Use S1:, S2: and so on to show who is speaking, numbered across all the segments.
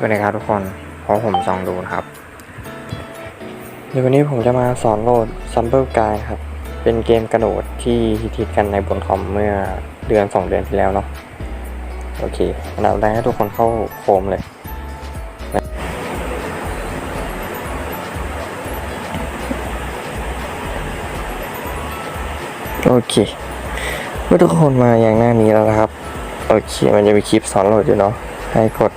S1: ลองดูนะครับเดี๋ยววันนี้ผมจะมาสอนโหลด s u m b l e Guide ครับ เป็นเกมกระโดดที่ฮิตกันในบนคอมเมื่อเดือน 2 เดือนที่แล้วเนาะ โอเคอันดับแรกให้ทุกคนเข้าโคมเลยโอเคเมื่อทุกคนมาอย่างหน้านี้แล้วนะครับ โอเค มันจะมีคลิปสอนโหลดอยู่เนาะ ให้กด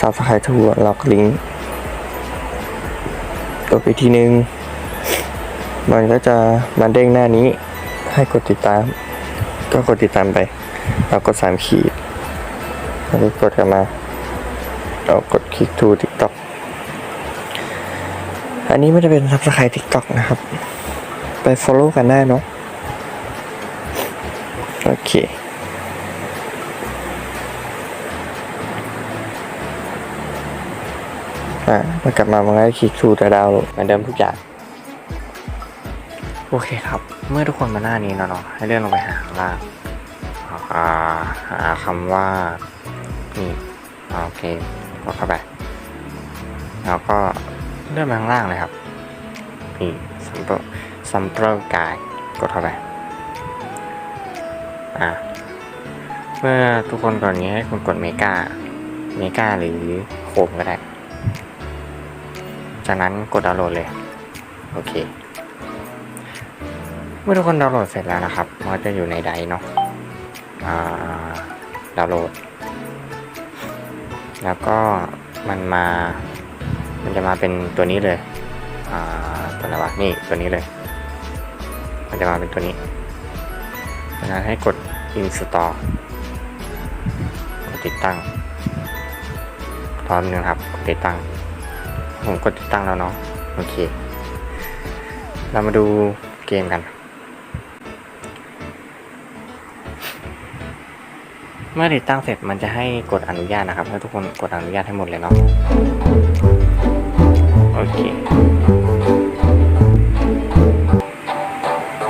S1: subscribe ทั่วล็อกลิงก์กดไปทีนึง มันก็จะมาเด้งหน้านี้ให้กดติดตาม ก็กดติดตามไปแล้วกดสามขีดแล้วก็กดกลับมา เรากดคลิก to TikTok อันนี้ไม่ได้เป็น subscribe TikTok นะครับ ไป follow กันได้เนาะโอเค อะมากลับมามันก็คลิกทูแต่ดาวเหมือนเดิมทุกอย่าง โอเคครับ เมื่อทุกคนมาหน้านี้เนาะให้เลื่อนลงไปหาข้างล่างอ่าหาคำว่านี่โอเคกดเข้าไป แล้วก็เลื่อนมาข้างล่างเลยครับนี่ซัมเปิลซัมเปิลกายกดเข้าไปอะเมื่อทุกคนกดอย่างนี้ให้คุณกดเมกาเมกาหรือโคมก็ได้ จากนั้นกดดาวน์โหลดเลย โอเค เมื่อทุกคนดาวน์โหลดเสร็จแล้วนะครับ มันจะอยู่ในไดเนาะดาวน์โหลด แล้วก็มันมา มันจะมาเป็นตัวนี้เลย ตัวอะไรวะ นี่ตัวนี้เลย มันจะมาเป็นตัวนี้จากนั้นให้กด install กดติดตั้งพร้อมนึงครับ กดติดตั้ง ผมกดติดตั้งแล้วเนาะโอเค เรามาดูเกมกัน เมื่อติดตั้งเสร็จมันจะให้กดอนุญาตนะครับให้ทุกคนกดอนุญาตให้หมดเลยเนาะโอเค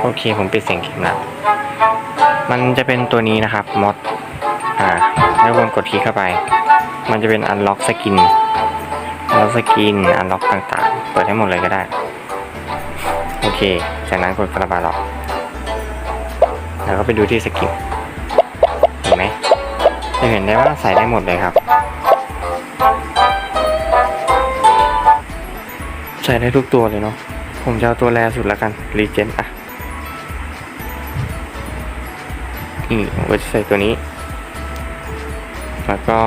S1: โอเคผมปิดเสียงเกมแล้วมันจะเป็นตัวนี้นะครับมอดอ่าให้ทุกคนกดคลิกเข้าไป มันจะเป็น unlock skin แล้วสกินอันล็อกต่างๆ เปิดให้หมดเลยก็ได้ โอเค จากนั้นกดกระบาดออก แล้วก็ไปดูที่สกินเห็นไหมจะเห็นได้ว่าใส่ได้หมดเลยครับ ใส่ได้ทุกตัวเลยเนาะ ผมจะเอาตัวแรสุดแล้วกันรีเจนอะนี่ผมก็จะใส่ตัวนี้ แล้วก็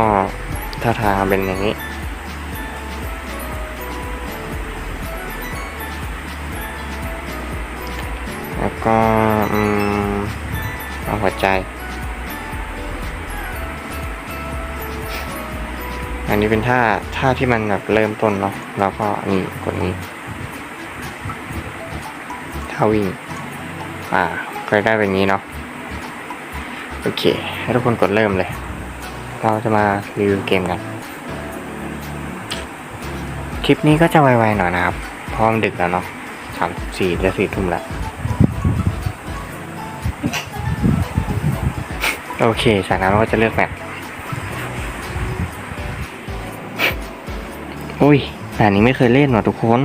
S1: ท่าทางเป็นอย่างนี้ ใจ อันนี้เป็นท่าท่าที่มันแบบเริ่มต้นเนาะแล้วก็นี่กดนี้ท่าวิ่ง อ่าเคยได้เป็นนี้เนาะโอเค ให้ทุกคนกดเริ่มเลย เราจะมารีวิวเกมกัน คลิปนี้ก็จะไวๆหน่อยนะครับเพราะมันดึกแล้วเนาะสามสี่จะสี่ทุ่มแล้ว โอเค จากนั้นเราก็จะเลือกแมปอุ้ยแต่อันนี้ไม่เคยเล่นหรอทุกคน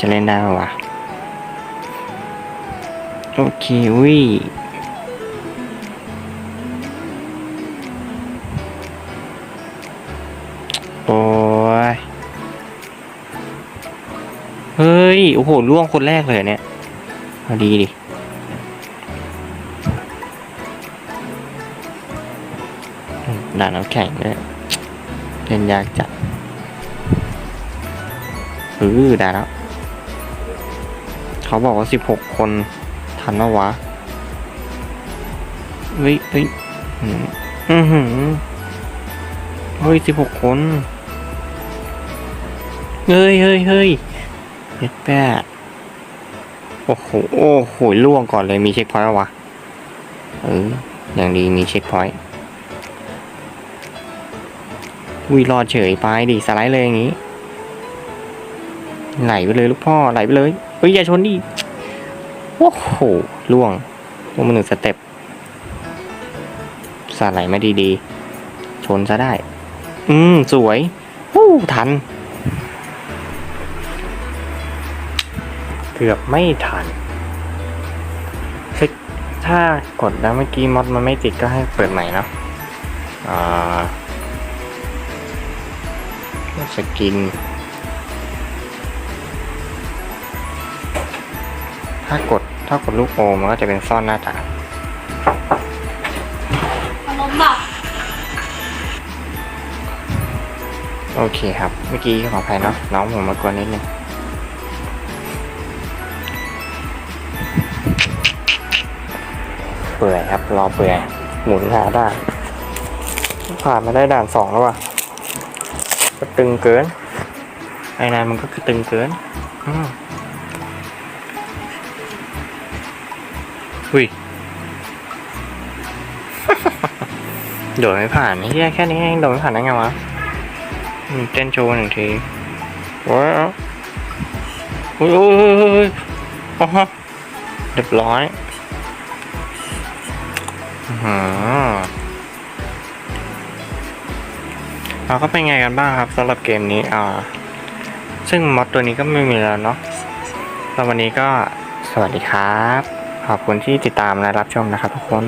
S1: จะเล่นได้ไหมวะ โอเค อุ้ยโอ้ย เฮ้ย โอ้โหล่วงคนแรกเลยเนี่ย เอาดีดิ ด่านน้ำแข็งเนี่ยเล่นยากจัดเออได้แล้ว เขาบอกว่าสิบหกคนทันปะวะเฮ้ยเฮ้ยอือหือเฮ้ยสิบหกคน เฮ้ยเฮ้ยเฮ้ยเจ็ดแปดโอ้โห โอ้โหล่วงก่อนเลยมีเช็คพอยต์วะ เออ อย่างดีมีเช็คพอยต์ อุ้ยรอดเฉยไปดิสไลด์เลยอย่างนี้ ไหลไปเลยลูกพ่อไหลไปเลยเฮ้ยอย่าชนดิโอ้โหล่วงลงมาหนึ่งสเต็ปสาไหลมาดีๆ ชนซะได้ อืม สวยวู้ทัน เกือบไม่ทันถ้ากดแล้วเมื่อกี้มอดมันไม่ติดก็ให้เปิดใหม่เนาะอ่า สกิน ถ้ากดถ้ากดลูกโอมันก็จะเป็นซ่อนหน้าตา
S2: อารมณ์แบบ
S1: โอเคครับ เมื่อกี้ขออภัยเนาะน้องผมมากวนนิดนึงเปื่อยครับ รอเปื่อยหมุนหาได้านผ่านมาได้ด่านสองแล้วว่ะ ก็ตึงเกิน ไอ้นายมันก็คือตึงเกินอืมหุยโดดไม่ผ่านเฮียแค่นี้เองโดดไม่ผ่านได้ไงวะเต้นโชว์หนึ่งทีว้าวอุ้ยอุ้ยอ๋อเรียบร้อยอื้อหือ เราก็เป็นไงกันบ้างครับสำหรับเกมนี้อ่าซึ่งมอดตัวนี้ก็ไม่มีแล้วเนาะแล้ววันนี้ก็สวัสดีครับ ขอบคุณที่ติดตามและรับชมนะครับทุกคน